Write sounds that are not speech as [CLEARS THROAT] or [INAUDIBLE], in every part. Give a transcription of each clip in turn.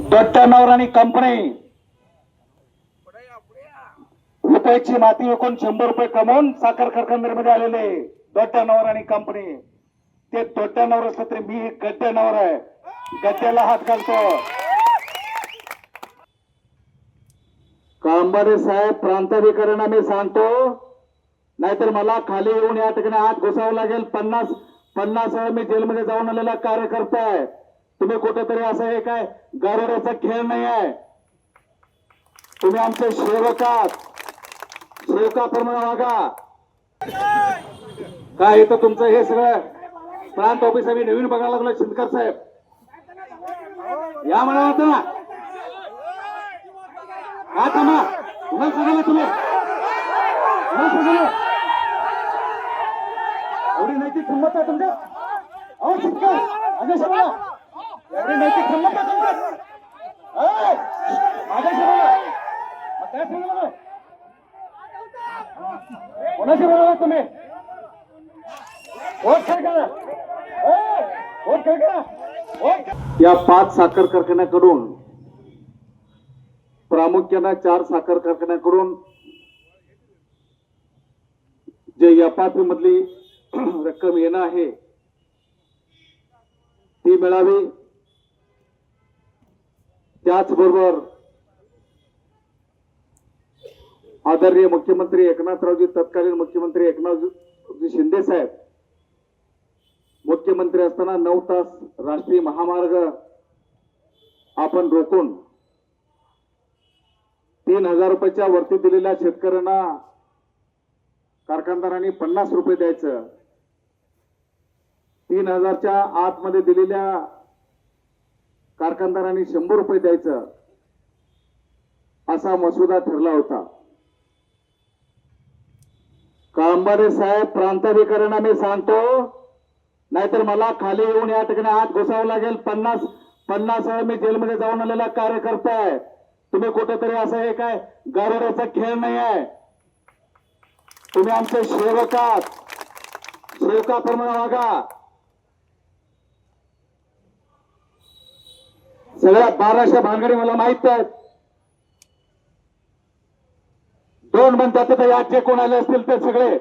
दोट्ट्यानवर आणि कंपनी. रुपयाची माती विकून शंभर रुपये कमवून साखर कारखान्यामध्ये आलेले दोट्ट्यानवर आणि कंपनी. ते दोट्ट्यानवर असलं तरी मी गड्ड्यानवर आहे. गड्ड्याला हात घालतो. कांबारे साहेब प्रांताधिकाऱ्यांना मी सांगतो नाहीतर मला खाली येऊन या ठिकाणी आत घुसावं लागेल. पन्नास पन्नास वेळा मी जेलमध्ये जाऊन आलेला कार्यकर्ता आहे. तुम्ही कुठेतरी असं हे काय गरोड्याचा खेळ नाही आहे तुम्ही आमचे सेवक आहात. सेवकाप्रमाणे वागा. काय येतं तुमचं हे सगळं? प्रांत ऑफिस आम्ही नवीन बघायला लागलो शिंदकर साहेब. या म्हणा होतं ना काय थांबा. कुणाला सांगायला तुम्ही. कुणाला सांगायला एवढी नैतिक किंमत आहे तुमच्या अहो शिंदकर अजय शर्मा. बोला. तुम्ही? या पाच साखर कारखान्याकडून प्रामुख्यानं चार साखर कारखान्याकडून जे एफआरपी मधली [CLEARS THROAT] रक्कम येणं आहे ती मिळावी. त्याचबरोबर आदरणीय मुख्यमंत्री एकनाथरावजी तत्कालीन मुख्यमंत्री एकनाथजी शिंदे साहेब मुख्यमंत्री असताना नऊ तास राष्ट्रीय महामार्ग आपण रोखून तीन हजार रुपयाच्या वरती दिलेल्या शेतकऱ्यांना कारखानदारांनी पन्नास रुपये द्यायचं. तीन हजारच्या आतमध्ये दिलेल्या कारखानदारांनी शंभर रुपये द्यायचं असा मसुदा ठरला होता. कांबारे साहेब प्रांताधिकाऱ्यांना मी सांगतो नाहीतर मला खाली येऊन या ठिकाणी आत घुसावं लागेल. पन्नास पन्नास वेळा मी जेलमध्ये जाऊन आलेला कार्यकर्ता आहे. तुम्ही कुठेतरी असं हे काय गरोड्याचा खेळ नाही आहे. तुम्ही आमचे सेवक आहात. सेवकाप्रमाणे वागा. सगळ्या बाराशे भानगडी मला माहीत आहेत. दोन म्हणतात तर याचे कोण आले असतील ते सगळे.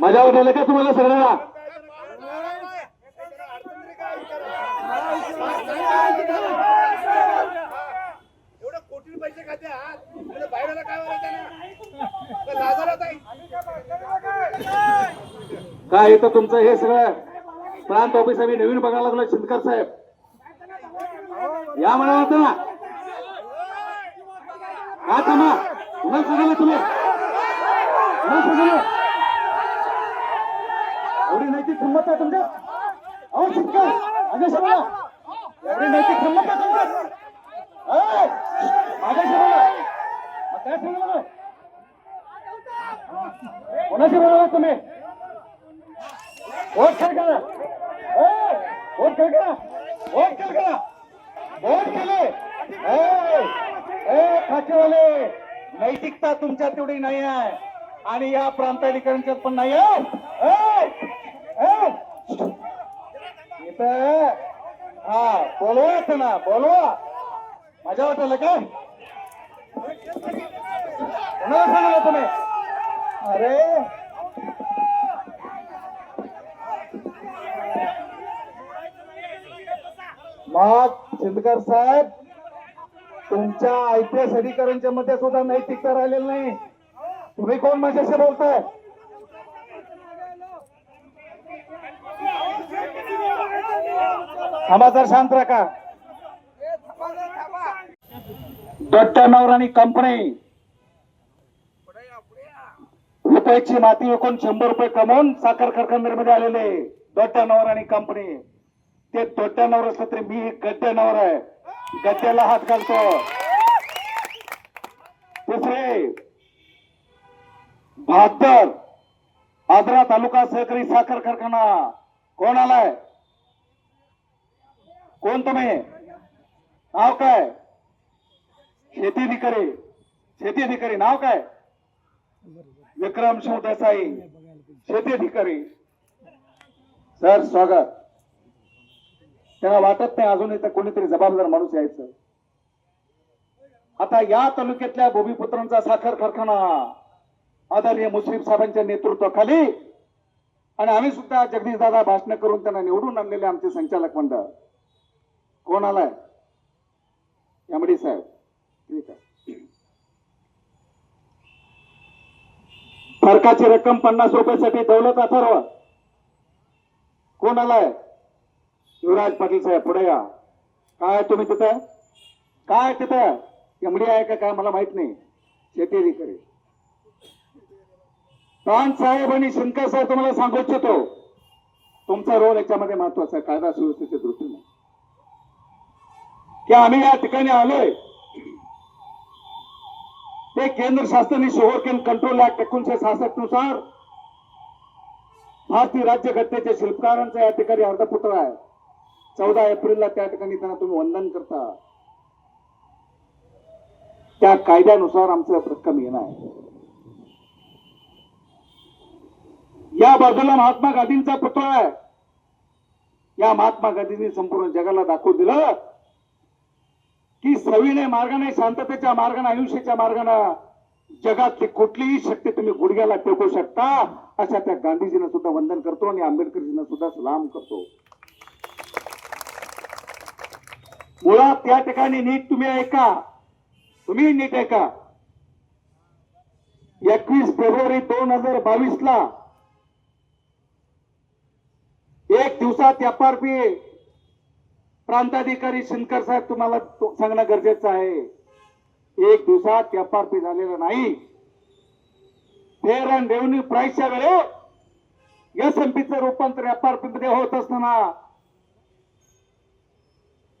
मजा उठवलं का तुम्हाला सगळ्यांना? काय म्हणजे काय इथं तुमचं हे सगळं? प्रांत ऑफिस आम्ही नवीन बघायला लागलो शिंदकर साहेब. या म्हणा होतं ना काय थांबा? कुणाला सांगायला तुम्ही. कुणाला सांगायला एवढी नैतिक किंमत आहे तुमच्या अहो शिंदकर अजय शर्मा एवढी नैतिक किंमत आहे तुमच्या अजय शर्मा मग काय सांगा कोणाशी बोलायला तुम्ही? वोट काय करा वोट काय करा वोट काय करा वोट केले. ए, ए, खातेवाले नैतिकता तुमच्या तेवढी नाही आहे. आणि या प्रांताधिकाऱ्यांच्यात पण नाही आहे. हा बोलवा इथं ना बोलवा माझ्या वाटलं काय कोणाला सांगितलं तुम्ही. अरे मग शिंदकर साहेब तुमच्या आय पी एस अधिकाऱ्यांच्या मध्ये सुद्धा नैतिकता राहिलेली नाही. तुम्ही कोण माझ्याशी बोलताय? थांबा जर शांत राखा दत्त नवराणी कंपनी. रुपयाची माती विकून शंभर रुपये कमवून साखर कारखान्यामध्ये आलेले दत्त नवराणी कंपनी. ते दोट्ट्यानवर असलं तरी मी गड्ड्यानवर आहे. गड्ड्याला हात घालतो. दुसरे बहात्तर आजरा तालुका सहकारी साखर कारखाना. कोण आलाय कोण तुम्ही? नाव काय? शेती अधिकारी. शेती अधिकारी नाव काय? विक्रम शिव देसाई शेती अधिकारी. सर स्वागत. त्यांना वाटत नाही अजून इथं कोणीतरी जबाबदार माणूस यायचं. आता या तालुक्यातल्या भूमिपुत्रांचा साखर कारखाना आदरणीय मुश्रीफ साहेबांच्या नेतृत्वाखाली आणि आम्ही सुद्धा जगदीशदादा भाषण करून त्यांना निवडून आणलेले आमचे संचालक मंडळ. कोण आलाय एमडी साहेब. ठीक आहे. फरकाची रक्कम पन्नास रुपयासाठी दौलत अथर्व. कोण आलाय युवराज पाटील साहेब पुढे या. काय तुम्ही तिथं? काय तिथं? एमडी आहे का काय मला माहीत नाही. शेती अधिकारी. प्राण साहेब आणि शंकर साहेब तुम्हाला सांगू इच्छितो. तुमचा रोल याच्यामध्ये महत्त्वाचा आहे. कायदा सुव्यवस्थेच्या दृष्टीने. की आम्ही या ठिकाणी आलोय. ते केंद्र शासनाने शुगर कंट्रोल ऍक्ट एकोणीशे सहासष्टनुसार भारतीय राज्य घटनेच्या शिल्पकारांचा या ठिकाणी अर्धपुत्र आहे. चौदा एप्रिलला त्या ठिकाणी त्यांना तुम्ही वंदन करता. त्या कायद्यानुसार आमचं रक्कम येणार आहे. या बाजूला महात्मा गांधींचा पुतळा आहे. या महात्मा गांधींनी संपूर्ण जगाला दाखवून दिलं की सविनय मार्गाने शांततेच्या मार्गाने आयुष्याच्या मार्गाने जगातली कुठलीही शक्ती तुम्ही गुडघ्याला टेकू शकता अशा त्या गांधीजींना सुद्धा वंदन करतो आणि आंबेडकरजींना सुद्धा सलाम करतो. मुळात त्या ठिकाणी नीट तुम्ही ऐका. तुम्ही नीट ऐका. एकवीस फेब्रुवारी दोन हजार बावीस ला एक दिवसात एफ आर पी प्रांताधिकारी शंकर साहेब तुम्हाला सांगणं गरजेचं आहे. एक दिवसात एफ आर पी झालेलं नाही. फेअर अँड रेव्हन्यू प्राईसच्या वेळे एस एम पीचं रूपांतर एफ आर पी मध्ये होत असताना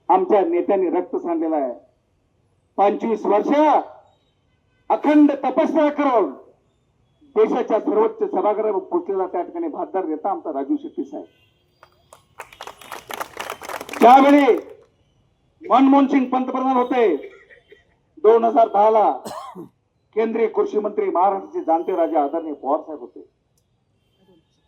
आमच्या नेत्यांनी रक्त सांडलेलं आहे. पंचवीस वर्ष अखंड तपस्या करून देशाच्या सर्वोच्च सभागृह पोचलेला त्या ठिकाणी भातदार नेता आमचा राजू शेट्टी साहेब. त्यावेळी मनमोहन सिंग पंतप्रधान होते दोन हजार दहा ला केंद्रीय कृषी मंत्री महाराष्ट्राचे जाणते राजा आदरणीय पवार साहेब होते एसएमपीचं रूपांतर एफ आर